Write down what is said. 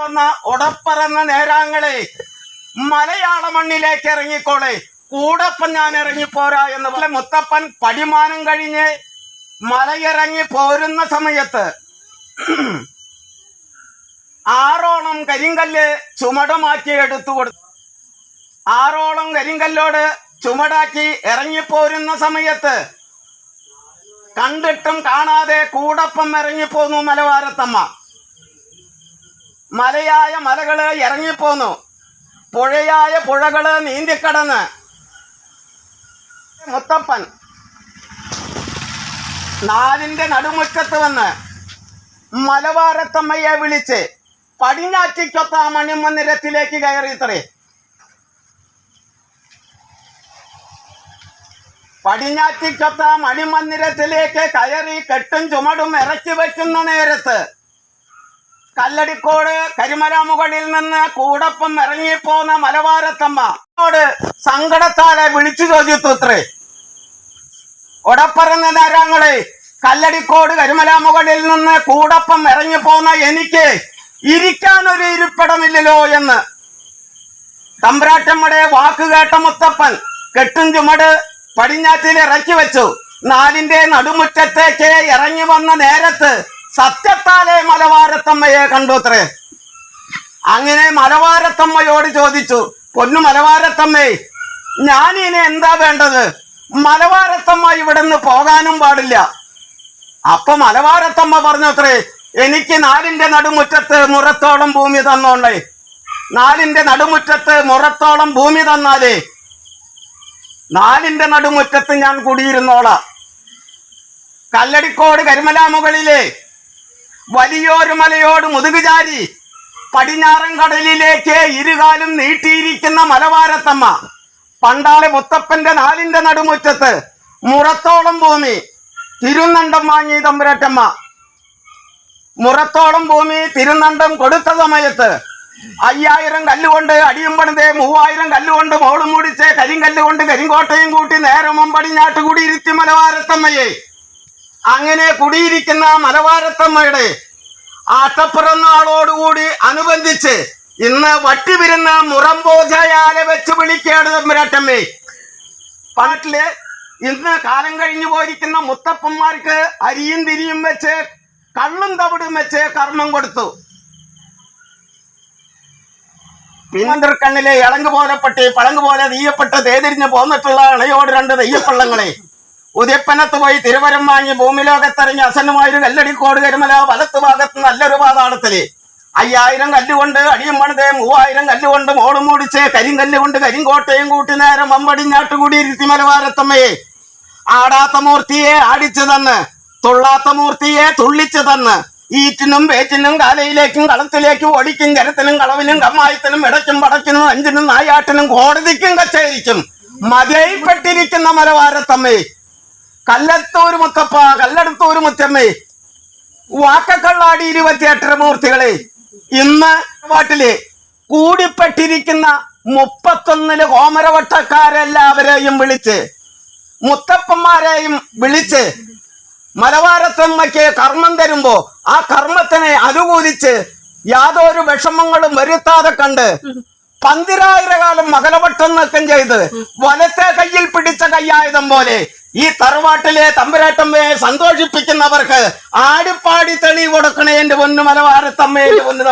വന്ന ഉടപ്പറന്ന നേരാങ്ങളെ മലയാള മണ്ണിലേക്ക് ഇറങ്ങിക്കോളെ. കൂടപ്പൻ ഞാൻ ഇറങ്ങിപ്പോരാ എന്ന് പറഞ്ഞ മുത്തപ്പൻ പടിമാനം കഴിഞ്ഞ് മലയിറങ്ങി പോരുന്ന സമയത്ത് ആറോളം കരിങ്കല്ല് ചുമടമാക്കി എടുത്തു കൊടുത്തു ആറോളം കരിങ്കല്ലോട് ചുമടാക്കി ഇറങ്ങിപ്പോരുന്ന സമയത്ത് കണ്ടിട്ടും കാണാതെ കൂടപ്പം ഇറങ്ങിപ്പോന്നു മലവാരത്തമ്മ. മലയായ മലകൾ ഇറങ്ങിപ്പോന്നു. പുഴയായ പുഴകൾ നീന്തിക്കടന്ന്. മുത്തപ്പൻ നാലിന്റെ നടുമുറ്റത്ത് വന്ന് മലബാരത്തമ്മയെ വിളിച്ച് പടിഞ്ഞാറ്റിക്കൊത്ത മണിമന്ദിരത്തിലേക്ക് കയറിയിത്രേ പടിഞ്ഞാറ്റിക്കൊത്ത മണിമന്ദിരത്തിലേക്ക് കയറി കെട്ടും ചുമടും ഇറക്കി വയ്ക്കുന്ന നേരത്ത് കല്ലടിക്കോട് കരിമല മുകളിൽ നിന്ന് കൂടപ്പം ഇറങ്ങിപ്പോന്ന മലബാരത്തമ്മോട് സങ്കടത്താലെ വിളിച്ചു ചോദിച്ചു അത്രേ ഒടപ്പറന്ന നേരങ്ങളെ കല്ലടിക്കോട് കരിമല മുകളിൽ നിന്ന് കൂടപ്പം ഇറങ്ങിപ്പോന്ന എനിക്ക് ഇരിക്കാനൊരു ഇരിപ്പിടമില്ലല്ലോ എന്ന്. തമ്പ്രാറ്റമ്മയുടെ വാക്ക് കേട്ട മുത്തപ്പൻ കെട്ടും ചുമട് പടിഞ്ഞാറ്റിൽ ഇറക്കി വെച്ചു. നാലിന്റെ നടുമുറ്റത്തേക്ക് ഇറങ്ങി വന്ന നേരത്ത് സത്യത്താലെ മലവാരത്തമ്മയെ കണ്ടു അത്രേ. അങ്ങനെ മലവാരത്തമ്മയോട് ചോദിച്ചു പൊന്നു മലവാരത്തമ്മേ ഞാൻ ഇനി എന്താ വേണ്ടത്? മലവാരത്തമ്മ ഇവിടുന്ന് പോകാനും പാടില്ല. അപ്പൊ മലവാരത്തമ്മ പറഞ്ഞത്രേ എനിക്ക് നാലിന്റെ നടുമുറ്റത്ത് മുറത്തോളം ഭൂമി തന്നോണ്ടേ. നാലിന്റെ നടുമുറ്റത്ത് മുറത്തോളം ഭൂമി തന്നാലേ നാലിന്റെ നടുമുറ്റത്ത് ഞാൻ കുടിയിരുന്നോളാം. കല്ലടിക്കോട് കരിമല മുകളിലെ വലിയൊരു മലയോട് മുതുകുചാരി പടിഞ്ഞാറൻ കടലിലേക്ക് ഇരുകാലും നീട്ടിയിരിക്കുന്ന മലവാരത്തമ്മ പണ്ടാളെ മുത്തപ്പന്റെ നാലിന്റെ നടുമുറ്റത്ത് മുറത്തോളം ഭൂമി തിരുനണ്ടം വാങ്ങി തമ്പുരട്ടമ്മ മുറത്തോളം ഭൂമി തിരുനണ്ടം കൊടുത്ത സമയത്ത് അയ്യായിരം കല്ലുകൊണ്ട് അടിയും പണിതേ മൂവായിരം കല്ലുകൊണ്ട് മോളും മുടിച്ച് കരിങ്കല്ലുകൊണ്ട് കരിങ്കോട്ടയും കൂട്ടി നേരമം പടിഞ്ഞാട്ട് ഇരുത്തി മലവാരത്തമ്മയെ. അങ്ങനെ കുടിയിരിക്കുന്ന മലവാരത്തമ്മയുടെ അത്തപ്പിറന്നാളോടുകൂടി അനുബന്ധിച്ച് ഇന്ന് വട്ടിവിരുന്ന മുറമ്പോജയാല വെച്ച് വിളിക്കേണ്ട തമ്പുരാട്ടമ്മേ പാട്ടിൽ ഇന്ന് കാലം കഴിഞ്ഞു പോയിരിക്കുന്ന മുത്തപ്പന്മാർക്ക് അരിയും തിരിയും വെച്ച് കള്ളും തവിടും വെച്ച് കർമ്മം കൊടുത്തു. പിന്നന്തർക്കണ്ണിലെ പോലെ പട്ടി പളങ്ക് പോലെ തീയപ്പെട്ട് തേതിരിഞ്ഞ് പോന്നിട്ടുള്ള ഇണയോട് രണ്ട് തെയ്യപ്പള്ളങ്ങളെ ഉദയപ്പനത്ത് പോയി തിരുവരം വാങ്ങി ഭൂമിലോകത്തെറിഞ്ഞ് അസന്നമായൊരു കല്ലടിക്കോട് കരുമല വലത്ത് ഭാഗത്ത് നല്ലൊരു പാതാളത്തിൽ. അയ്യായിരം കല്ലുകൊണ്ട് അടിയും പണിത് മൂവായിരം കല്ലുകൊണ്ട് മോളും മൂടിച്ച് കരിങ്കല്ലുകൊണ്ട് കരിങ്കോട്ടയും കൂട്ടി നേരം മമ്പടിഞ്ഞാട്ട് കൂടിയിരുത്തി മലവാരത്തമ്മയെ ആടാത്ത മൂർത്തിയെ ആടിച്ചു തന്ന് തുള്ളാത്ത മൂർത്തിയെ തുള്ളിച്ചു തന്ന് ഈറ്റിനും വേറ്റിനും കാലയിലേക്കും കളത്തിലേക്കും ഒടിക്കും കരത്തിനും കളവിനും കമ്മായത്തിനും ഇടയ്ക്കും പടക്കിനും അഞ്ചിനും നായാട്ടിനും കോടതിക്കും കച്ചേരിക്കും. മതിയായിപ്പെട്ടിരിക്കുന്ന മലവാരത്തമ്മേ കല്ലത്തൂർ മുത്തപ്പ കല്ലടത്തൂർ മുത്തമ്മേ. വാക്കക്കള്ളാടി ഇരുപത്തിയെട്ടര മൂർത്തികളെ ഇന്ന് വാട്ടിൽ കൂടിപ്പെട്ടിരിക്കുന്ന മുപ്പത്തൊന്നിൽ ഹോമരവട്ടക്കാരെല്ലാവരെയും വിളിച്ച് മുത്തപ്പന്മാരെയും വിളിച്ച് മലവാരത്തമ്മയ്ക്ക് കർമ്മം തരുമ്പോ ആ കർമ്മത്തിനെ അനുകൂലിച്ച് യാതൊരു വിഷമങ്ങളും വരുത്താതെ കണ്ട് പന്തിരായിരകാലം മകലവട്ടം നീക്കം ചെയ്ത് വലത്തെ കയ്യിൽ പിടിച്ച കയ്യായുധം പോലെ ഈ തറവാട്ടിലെ തമ്പുരാട്ടമ്മയെ സന്തോഷിപ്പിക്കുന്നവർക്ക് ആടിപ്പാടി തെളിവ് കൊടുക്കണേ എന്റെ പൊന്നു മലവാരത്തമ്മയെ എന്റെ പൊന്നു